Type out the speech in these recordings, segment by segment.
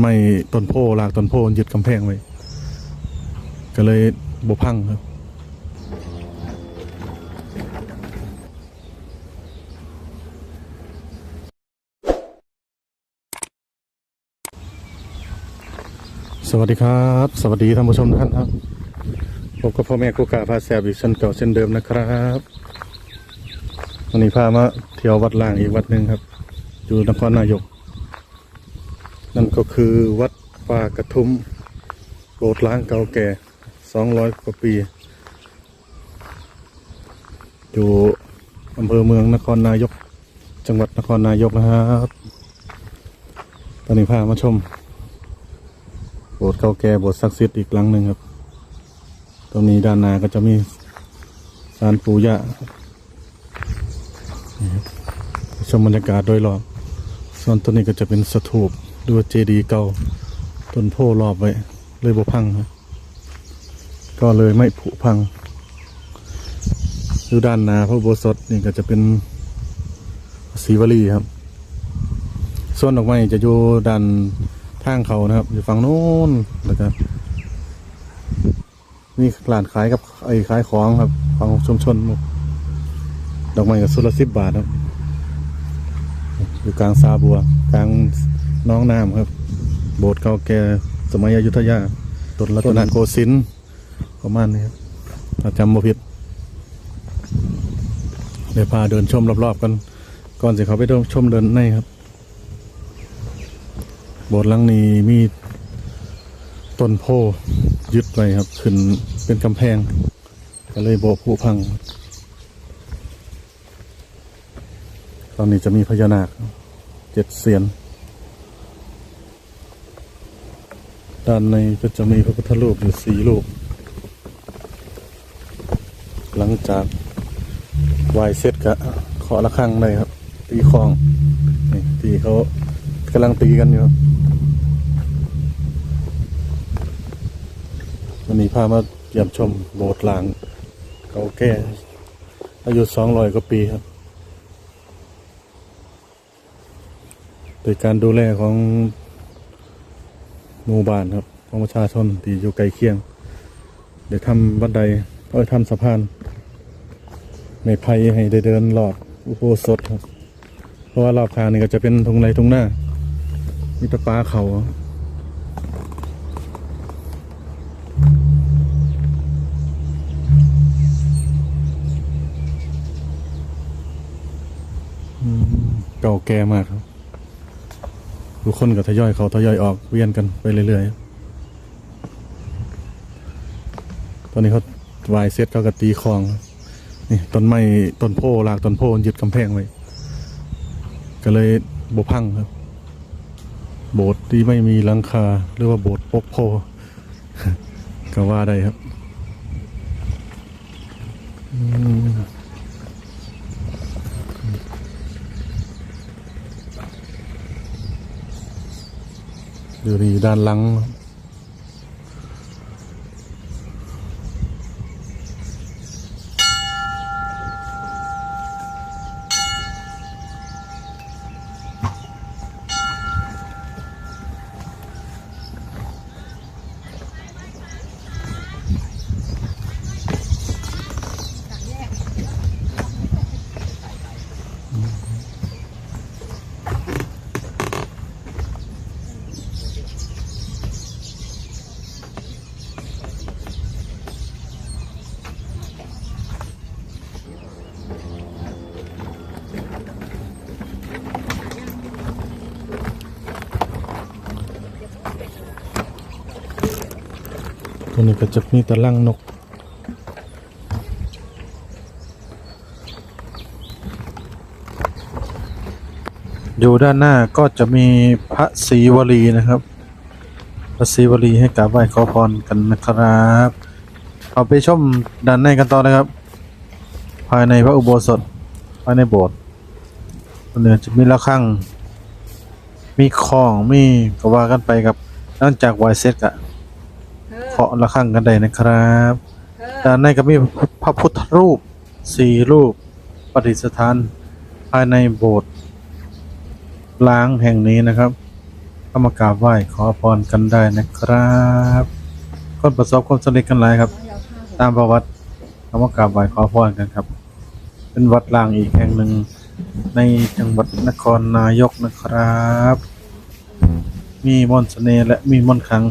ไม้ต้นโพลากต้นโพยึดกำแพงไว้ก็เลยบพังครับสวัสดีครับ สวัสดีท่านผู้ชมท่านครับพบกับพ่อแม่กูกาพาแซบอีกเช่นเก่าเช่นเดิมนะครับวันนี้พามาเที่ยววัดล่างอีกวัดหนึ่งครับ อยู่นครนายก นั่นก็คือวัดป่ากระทุมโบสถ์ล้างเก่าแก่สองร้อยกว่าปี อยู่อำเภอเมืองนครนายก จังหวัดนครนายกนะครับตอนนี้พามาชม โบสถ์เก่าแก่โบสถ์ศักดิ์สิทธิ์อีกหลังหนึ่งครับ ตรงนี้ด้านหน้าก็จะมีศาลปู่ย่านะครับชมบรรยากาศโดยรอบส่วนตัวนี้ก็จะเป็นสถูป หรือว่าเจดีเก่าต้นโพรอบไว้ เลยบ่พังครับก็เลยไม่ผุพังดูด้านหน้าพระโบสถนี่ก็จะเป็นสีวลีครับ ส่วนดอกไม้จะอยู่ด้านทางเขานะครับ อยู่ฝั่งโน้นแล้วก็นี่ร้านขายกับไอ้ขายของครับฝั่งชุมชนดอกไม้กับสุดละสิบบาทครับ อยู่กลางซาบัว กลาง น้องน้ำครับ โบสถ์เก่าแก่สมัยอยุธยาต้นรัตนโกสินทร์ประมาณนี้ครับถ้าจำบ่ผิดเดี๋ยวพาเดินชมรอบๆกัน ก่อนสิเขาไปเดินชมเดินในครับ โบสถ์หลังนี้มีต้นโพยึดไว้ครับ ขึ้นเป็นกำแพง ก็เลยโบผุพัง ตอนนี้จะมีพญานาคเจ็ดเสียน ด้านในก็จะมีพระพุทธรูปอยู่สี่รูป หลังจากไหวเสร็จก็ขอละครั้งเลยครับ ตีคลองนี่ตีเขากำลังตีกันอยู่ครับวันนี้พามาเยี่ยมชมโบสถ์หล้างเก่าแก่อายุสองร้อยกว่าปีครับโดยการดูแลของ หมู่บ้านครับของประชาชนที่อยู่ใกล้เคียง เดี๋ยวทำบันไดเอ้ยทำสะพานไม่ไผ่ให้ได้เดินรอบอุโบสถครับ เพราะว่ารอบทางนี่ก็จะเป็นทงไรทงหน้า มีตะปลาเขาเก่าแก่มากครับ ทุกคนก็ทยอยเขาทยอยออกเวียนกันไปเรื่อยๆ ตอนนี้เขาวายเซตเขาก็ตีคลองนี่ต้นไม้ต้นโพลากต้นโพยึดกำแพงไว้ก็เลยโบพังครับ โบสถ์ที่ไม่มีหลังคาหรือว่าโบสถ์ปกโพก็ว่าได้ครับ อืม อยู่ดีด้านหลัง ตัวนี้ก็จะมีตะลังนก อยู่ด้านหน้าก็จะมีพระศรีวลีนะครับ พระศรีวลีให้กราบไหว้ขอพรกันนะครับเอาไปชมด้านในกันต่อนะครับ ภายในพระอุโบสถภายในโบสถ์มันเนี่ยจะมีระฆัง มีของมีก็ว่ากันไปกับหลังจากไวเสร็จกะ เคาะระฆังกันได้นะครับด้านในก็มีพระพุทธรูปสี่รูปประดิษฐานภายในโบสถ์ล้างแห่งนี้นะครับก็มากราบไหว้ขอพรกันได้นะครับคนประสบความสำเร็จกันหลายครับ ตามประวัติก็มากราบไหว้ขอพรกันครับ เป็นวัดล่างอีกแห่งหนึ่งในจังหวัดนครนายกนะครับ มีมนต์เสน่ห์และมีมนต์ขลัง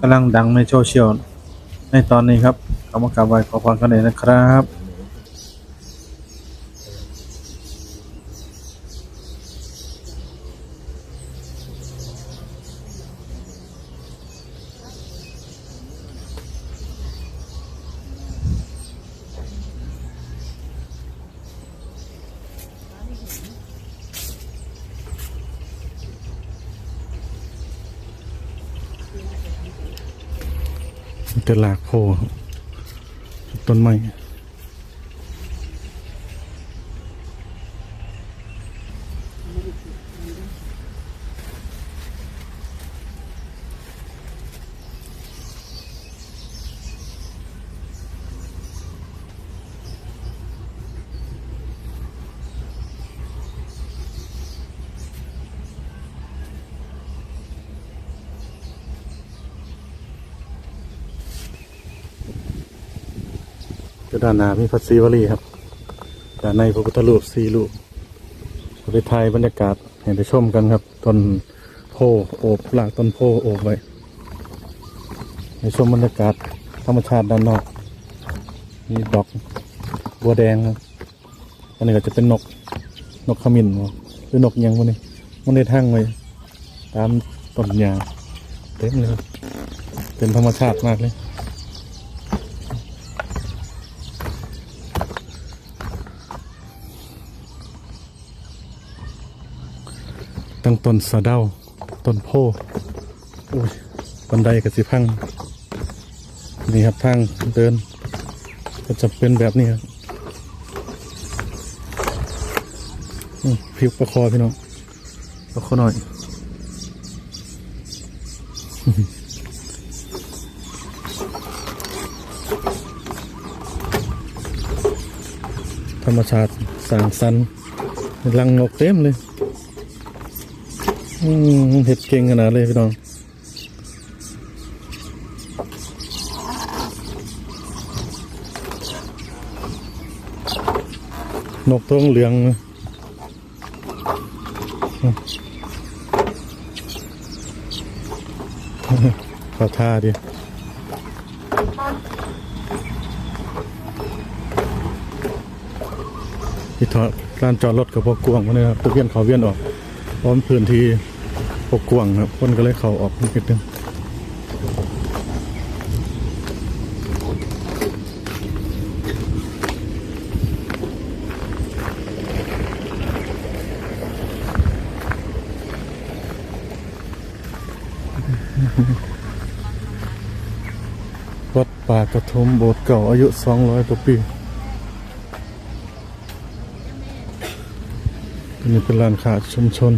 กำลังดังในโซเชียลในตอนนี้ครับก็มากราบไหว้ขอพรกันเลยนะครับ จะหลากโพต้นไม้ ก็ด้านหน้ามีพระศรีวลีครับด้านในพระพุทธรูปสี่รูปไปถ่ายบรรยากาศให้ไปชมกันครับต้นโพโอบหลากต้นโพโอบไว้ไปชมบรรยากาศธรรมชาติด้านนอกมีดอกบัวแดงครับอันนี้ก็จะเป็นนกนกขมิ้นหรือนกยังวะนี่มันได้ทั้งไว้ตามต้นยาเต็มเลยเป็นธรรมชาติมากเลย ตั้งต้นสะเดาต้นโพอุ้ยบันไดกับสิพัง นี่ครับทางเดิน ก็จะเป็นแบบนี้ครับอืมพริกประคอพี่น้องประคอหน่อยธรรมชาติสร้างสรรค์รังนกเต็มเลย อืมเห็ดเก่งขนาดเลยพี่น้องนกตัวเหลืองนะขอท่าดิที่ถอดการจอดรถกับพวกกวงมาเนี่ยครับพวกเวียนเขาเวียนออกพราะมันพื้นที่ พวกกวงครับคนก็เลยเข้าออกนิดนึงวัดป่ากระทมโบสถ์เก่าอายุ 200 กว่าปีนนี้เป็นร้านค้าชุมชน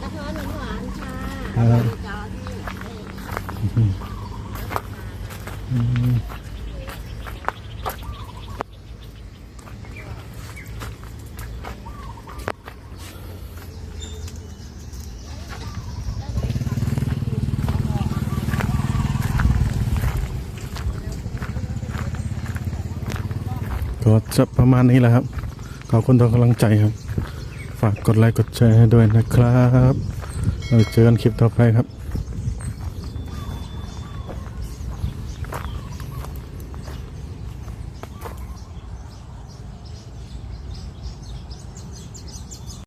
กระท้อนหวาน ๆค่ะครับก็จะประมาณนี้แหละครับ ขอบคุณทุกกำลังใจครับ ฝากกดไลค์กดแชร์ด้วยนะครับ เราเจอกันคลิปต่อไปครับ